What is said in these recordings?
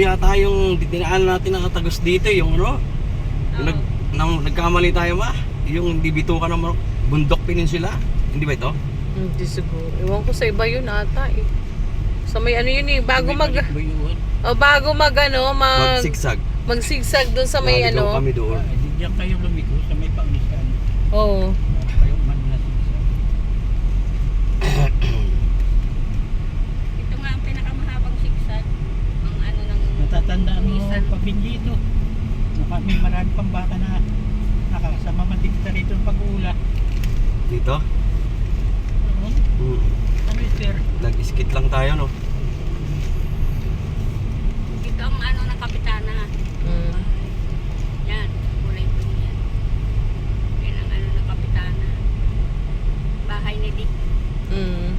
yata yung dinaan natin na tagos dito, yung ano, yung nag, nang, nagkamali tayo ma, yung di bituka ng Bundok Peninsula. Hindi ba ito? Hindi siguro. Ewan ko sa iba yun ata eh. Sa may ano yun eh, bago mag... Oh, bago mag ano, mag... Magsigsag. Magsigsag doon sa may ano. kami doon. Diyan kayo lumiko sa may pangisan. Oo. Kayo man na Ito nga ang pinakamahabang zigzag. Ang ano ng Natatandaan mo Nissan. pabinji ito. May marami pang baka na nakasama matigta rito ng pag-uula. Dito? Oo. Hmm. Kami sir. Nag-skit lang tayo, no? Ito ang ano ng kapitana. Mm. Yan, kulay pink yan. Yan ang ano ng kapitana. Bahay ni Dick. Mm.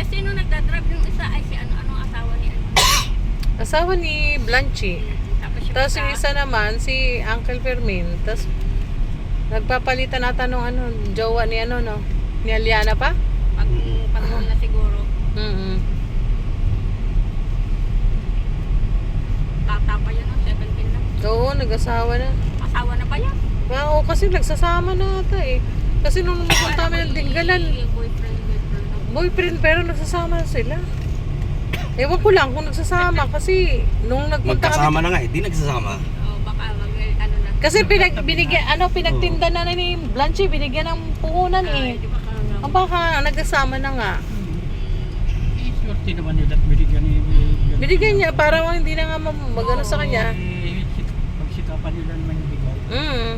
Eh, sino nagdadrive yung isa? Ay, si ano-ano ang asawa ni ano. Asawa ni Blanchi. Tapos yung Tapos yung isa, naman, si Uncle Fermin. Tapos, nagpapalitan nata nung ano, jowa ni ano, no? Ni Aliana pa? pag, pag na siguro, Mm bata pa yun, no? 17 lang. Oo, nag-asawa na. Asawa na pa yan. Oo, kasi nagsasama na ata eh. Kasi nung pumunta kami ng Dinggalan, Boyfriend, boyfriend. pero nagsasama na sila. Ewan ko lang kung nagsasama kasi nung nagpunta kami Magkasama na nga eh, di nagsasama. Oh, baka mag, ano na. Kasi pinag binigyan ano pinagtinda na ni Blanche binigyan ng puhunan eh. Ang baka nagkasama na nga. Eh, swerte naman nila at binigyan ni Binigyan niya para hindi na nga mam- magano sa kanya. Eh, pagsikapan nila naman yung bigay. Mm.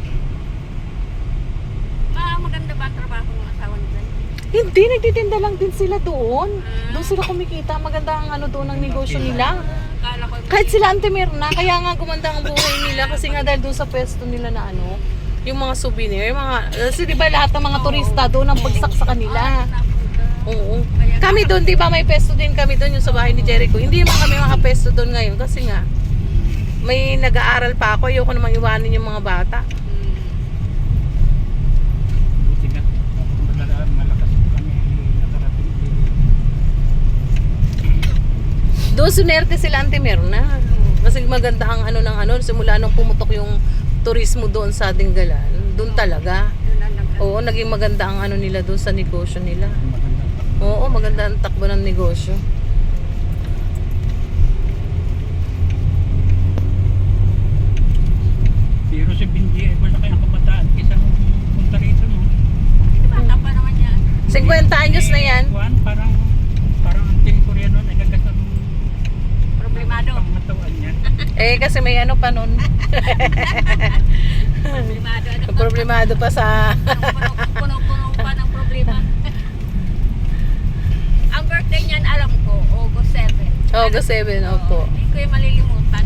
Ah, maganda ba ang trabaho ng asawa ni Glenn? Hindi nagtitinda lang din sila doon. Ah. Doon sila kumikita. Maganda ang ano doon ang negosyo nila. Kala ko Kahit sila Ante Mirna, kaya nga gumanda ang buhay nila kasi nga dahil doon sa pwesto nila na ano, yung mga souvenir, yung mga, kasi di ba lahat ng mga turista doon ang bagsak sa kanila. Oo. Kami doon, di ba may pesto din kami doon yung sa bahay ni Jericho. Hindi naman kami makapesto doon ngayon kasi nga, may nag-aaral pa ako. Ayoko namang iwanin yung mga bata. Hmm. Buti nga. Malala- Malakas kami nakarating. Doon sunerte sila Ante Mirna. Kasi maganda ang ano ng ano, simula nung pumutok yung turismo doon sa Dinggalan. Doon talaga. Oo, naging maganda ang ano nila doon sa negosyo nila. Oo, maganda ang takbo ng negosyo. Pero si Binji ay malaki ang kabataan kaysa punta rito no. Bata pa naman yan. 50 anyos na yan. Juan, parang parang ang team Koreano ay gagasang Pangmatawan niya. Eh, kasi may ano pa nun. Problemado. Ano pa? Problemado pa sa... Puno-puno pa ng problema. Ang birthday niyan, alam ko, August 7. August 7, opo. Hindi ko yung malilimutan.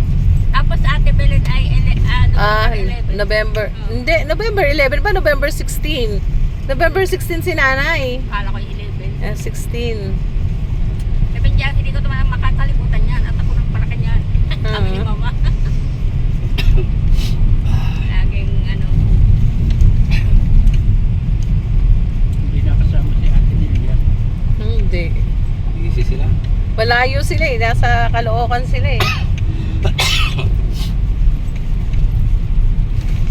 Tapos Ate Belen ay ele, ano, Ah, 11. November. Hindi, November 11 pa, November 16. November 16 si nanay. Kala ko yung 11. Eh, 16. Sabi niya, hindi ko naman makakalimutan yan. At ako para kanyan. Sabi ni Mhm. Mama. Laging ano, Hindi nakasama si Ate Lilia. Hindi. Easy sila. Malayo sila eh. Nasa Caloocan sila eh.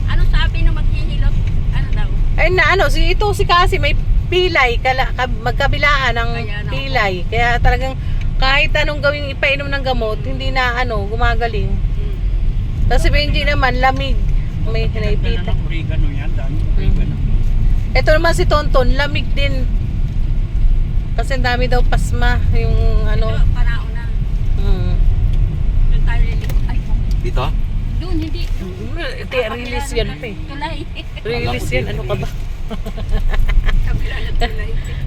ano sabi nung maghihilot? Ano daw? Ay na ano, si ito si Kasi may pilay, kala, ka, magkabilaan ng Kaya na- pilay. Kaya talagang kahit anong gawing ipainom ng gamot, hindi na ano, gumagaling. Hmm. Tapos si Benji naman, lamig. May Pinagdala naipita. ng oregano yan, dami oregano. Ito naman si Tonton, lamig din. Kasi ang dami daw pasma, yung ano. Ito, panahon na. Mm. Doon tayo liliko. Ay, Dito? doon, hindi. Ito, release yan pa eh. Tulay. Release yan, ano ka ba? Kabila ng tulay.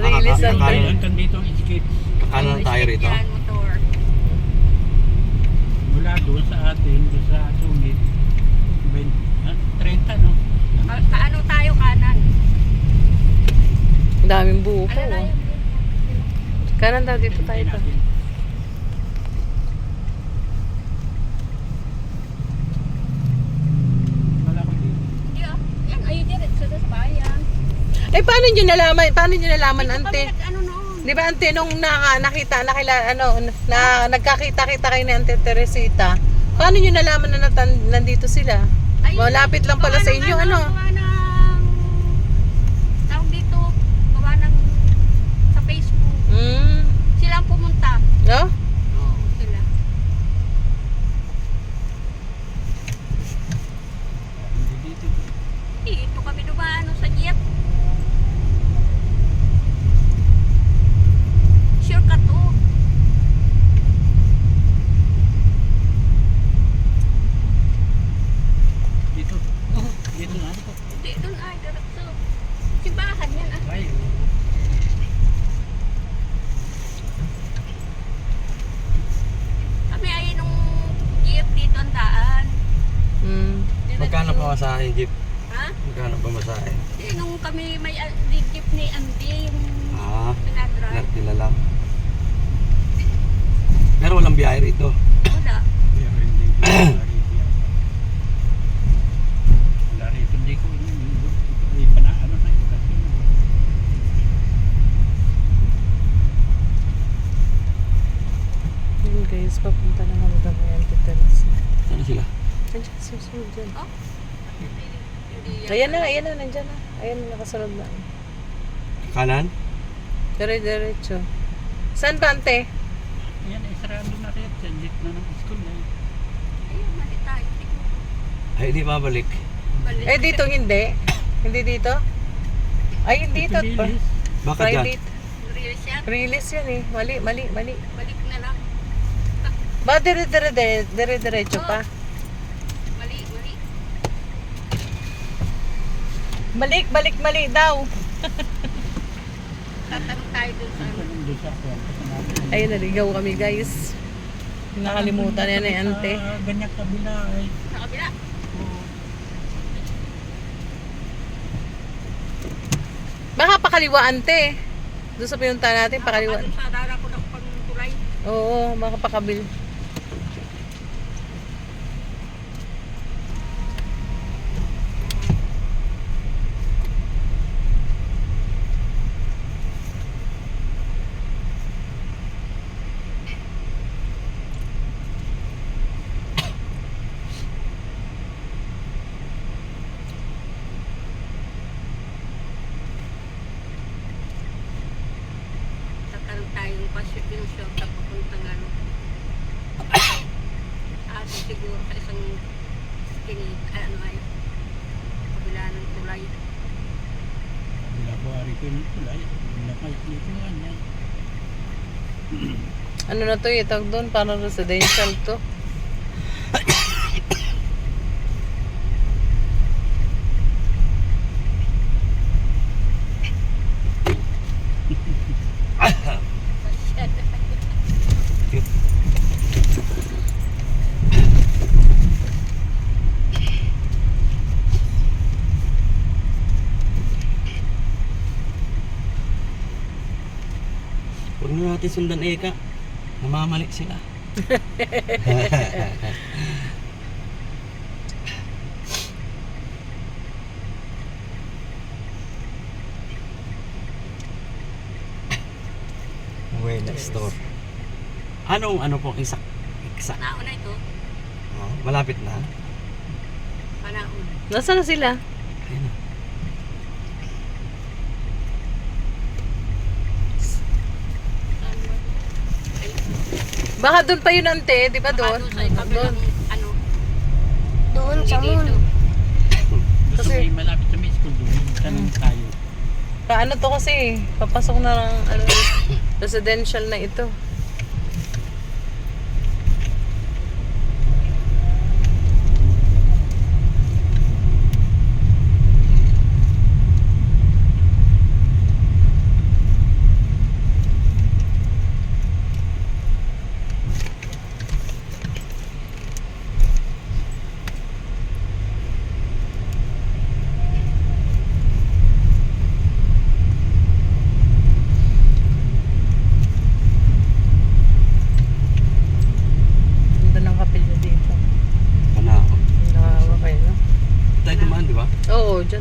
Release. Kakain. Kaya hanggang dito skate. Kanan tayo rito. Yan, motor. Mula doon sa atin, doon sa Sungit. 20, ah, 30 no? Ka- Kaano tayo kanan? Ang daming buko. Ano na oh. yun? Kanan daw dito tayo Hindi pa. natin. Wala ko dito. Hindi ah. Yan, ay diretso doon sa bayan. Eh, paano nyo nalaman? Paano nyo nalaman, Dito ante? kami ano noon. Di ba, ante, nung na, nakita, nakila, ano, na, nagkakita-kita kayo ni Ante Teresita, paano nyo nalaman na natan, nandito sila? Ay, Malapit lang pala sa inyo, ano? Gawa ng... Tawag dito. Gawa ng... Sa Facebook. Hmm, Sila ang pumunta. no? Oo, sila. Hindi dito. Dito kami dumaan sa jeep. Sure ka to. Dito. Dito na ako. Hindi, doon ay, diretso. Simbahan yan ah. Ay, Kami ay nung jeep dito ang daan. Hmm. Diretso. Magkano pa masahe, Jeep? Ha? Magkano pa masahe? Hindi, nung kami jeep ni Andy, yung Ah, pinadrive. nartila lang. Pero walang biyahe rito. Wala. Yun guys, papunta na kami kami Ante Teresita. Saan sila? Nandiyan, susunod dyan. Oh. Ayan na, ayan na, nandyan na. Ayan na, nakasunod na. Kanan? Dire-diretso. Saan ba, ante? Yan, ay sarado na rin. Sendit na ng school na yun. Ayun, mali tayo. Ay, di babalik. Balik. Eh, dito hindi. Hindi dito? Ay, hindi dito. Ito, Lilis. Bakit dyan? Private. Release yan. Release yan eh. Mali, mali, mali. Balik na lang. Ba, dire-dire, dire-diretso pa. Mali, mali. Balik, balik, mali daw. Tatanong tayo dun sa ano. Ayun, naligaw kami guys. Nakalimutan yan eh, ante. Ganyan kabila ay. Sa kabila. Baka pakaliwa, ante. Doon sa pinunta natin, pakaliwa. Sa dara ko ng pangtulay. Oo, baka pakabil. Tatanong tayo yung pasyo yung shop na papuntang ano. Ah, siguro sa isang skinny, ay, ano ay, kabila ng tulay. Kabila ko yung tulay. Nakay dito nga niya. Ano na to, itag doon, parang residential to. Huwag na natin sundan Eka. Namamalik sila. Way next door. Anong ano po isak? Isak. Panaon na ito. Oh, malapit na. Panaon. Nasaan na sila? Ayun na. Saan ba? Ay, Baka doon pa yun, ante. Di ba doon? doon sa kabilang, ano, Doon, dito. Gusto Kasi- may malapit sa may school doon. Tanong tayo. Paano to kasi? Papasok na ng ano, residential na ito.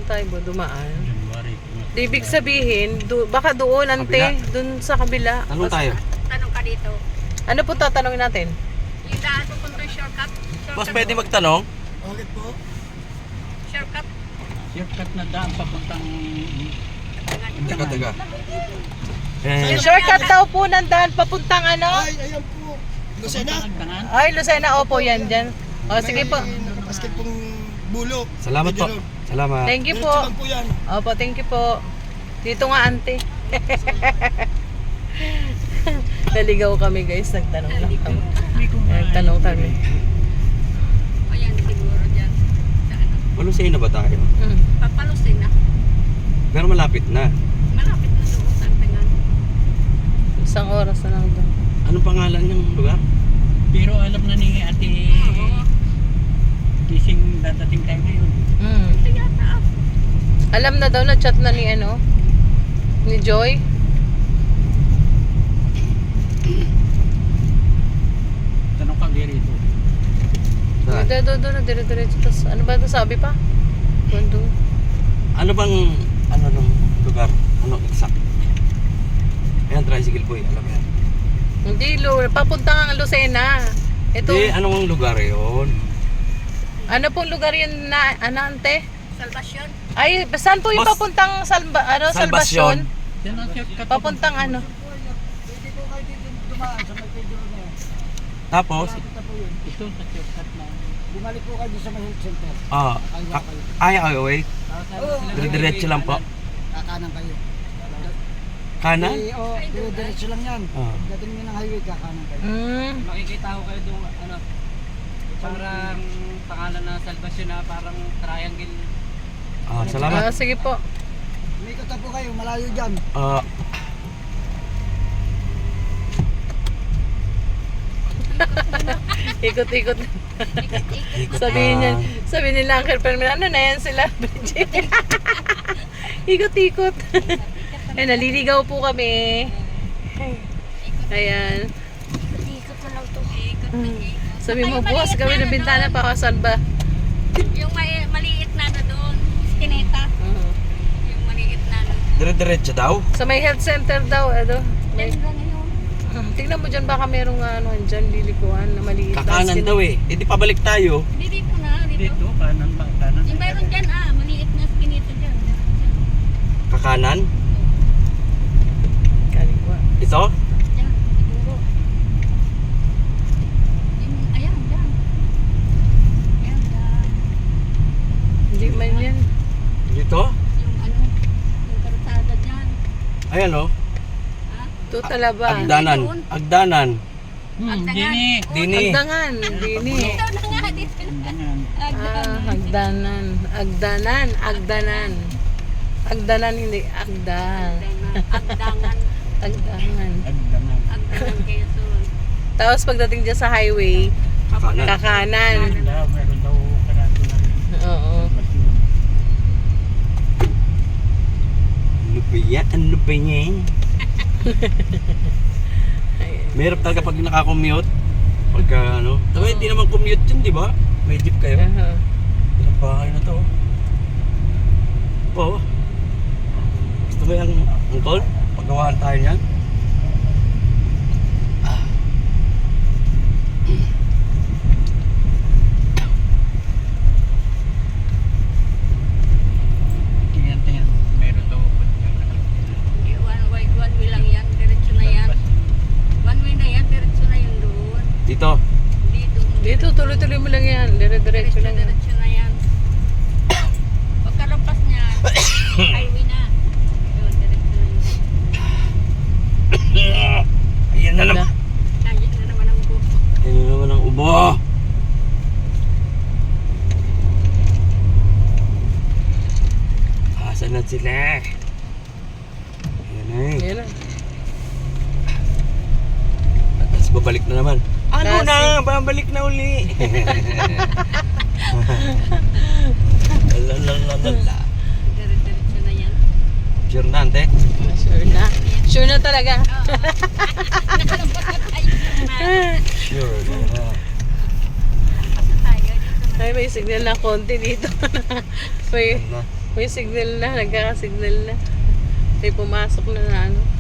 Tayo ba dumaan? January. Di ibig sabihin, du- baka doon, ante, Kabila. doon sa kabila. Tanong tayo. Tanong ka dito. Ano po tatanungin natin? Yung daan pupunta shortcut? shortcut Boss, pwede magtanong? Shortcut? Shortcut na daan papuntang Teka, teka. Eh, Yung shortcut daw po ng daan papuntang ano? Ay, ayan po. Lucena. Tangan. Ay, Lucena, opo, yan dyan. O, sige po. Nakapasket pong bulok. salamat po. Medyo Salamat. Thank you Diretso po. lang po yan. Opo, thank you po. Dito nga, ante. Naligaw kami guys, nagtanong lang kami. Nagtanong kami. O yan, siguro dyan. Sa ano? Malusay na ba tayo? Mm. Papalusin na. Pero malapit na. Malapit na doon sa tangan. Isang oras na lang doon. Anong pangalan ng lugar? Pero alam na ni ate Oo. Kising dadating tayo ngayon. Mm. Ito yata. ah. Alam na daw na chat na ni ano? Ni Joy? Tanong ka rito. Saan? Doon, doon, doon, dire-diretso. Tapos, ano ba ito sabi pa? Doon. Ano bang, ano ng lugar? Ano exact? Ayan, tricycle boy. Alam mo yan. Hindi, lo, papunta nga ang Lucena. Ito, Hindi, anong lugar yun? Ano pong lugar yun na, ano, ante? Salvation. Ay, saan po yung Boss, papuntang salba, ano. Salvacion? Yan ang shortcut. Papuntang ano? Tapos. Ito sa shortcut na. Bumalik po kayo sa may health center. ah, Kaya ah, kayo. ay, ay, wait. Oo. Dire-diretso lang po. Kakanan kayo. Kanan? Eh, oh, dire-diretso lang yan. Ah. Dating nyo ng highway, kakanan kayo. Mm. makikita ko kayo doon ano parang pangalan na salvation na parang triangle Ah, Ah, salamat. sige po. Na po kayo, malayo dyan. Ah, Ikot-ikot. ikot Sabihin niya, na. sabihin nila Uncle Fermin, ano na yan sila, Bridget? Ikot-ikot. Ay, naliligaw po kami. Ayan. Ikot na lang to. Ikot na ikot. Sabi mo, maliit gawin ng na bintana doon. para saan ba? Yung may, maliit na na doon. Skineta. Mhm. Yung maliit na na. Dire-diretso daw? Sa may health center daw, ano? May, Yan lang yun. Tingnan mo dyan, baka merong ano, dyan, lilikuan na maliit. na Kakanan skin- daw eh. Eh di pabalik tayo. Hindi dito na. Dito. Dito, kanan ba? Kanan. Yung mayroon dyan ah. Maliit na skineta dyan. Dyan. Kakanan? Kaliwa. Ito? Dyan. Siguro. Yung, ayan. Dyan. Ayan. Dyan. Hindi man yan. Dito? Yung ano. Yung karutada dyan. Ayan oh. Ha? Ito talaba. Agdanan. Agdanan. Hmm, Agdangan. dini. Dini. Agdangan. Dini. Ito na nga. Dito na. Ah, agdanan. Agdanan. Agdanan. Agdanan, hindi. Agdan. Agdangan. Agdangan. Agdangan. Agdangan Quezon. Tapos pagdating dyan sa highway, Kakanan. kakanan. Daw, meron daw karato na rin. Oo. Salvation. Yan? Ano ba yan? Ayan. Mahirap talaga pag nakakommute. Pagka ano. Tawa, hindi naman commute yun, di ba? May jeep kayo. Aha. Ilang bahay na to. Po. Gusto mo yung uncle? Paggawahan tayo niyan? Ah. Tingnan, tingnan. Meron daw. Hindi, One way, one way lang yan. Diretso na yan. One way na yan. Diretso na yun doon. Dito. Dito. Dito, tuloy-tuloy mo lang yan. Dire-diretso Diretso, lang yan. diretso na yan. Pagkalampas niya, highway na. Yun, diretso na yun. Ayan na naman. Kaya na naman ang buhok. Ayan na naman ang ubo. Asan na sila? Ayan na eh. Yan na. Tapos babalik na naman. Ano na? Babalik na uli. Lalalala. Dire- Diretso na yan. Sure na, ante? Sure na. Sure na talaga. Sure na. Ay, may signal na konti dito. may, Na. May signal na, nagkakasignal na. May pumasok na na ano.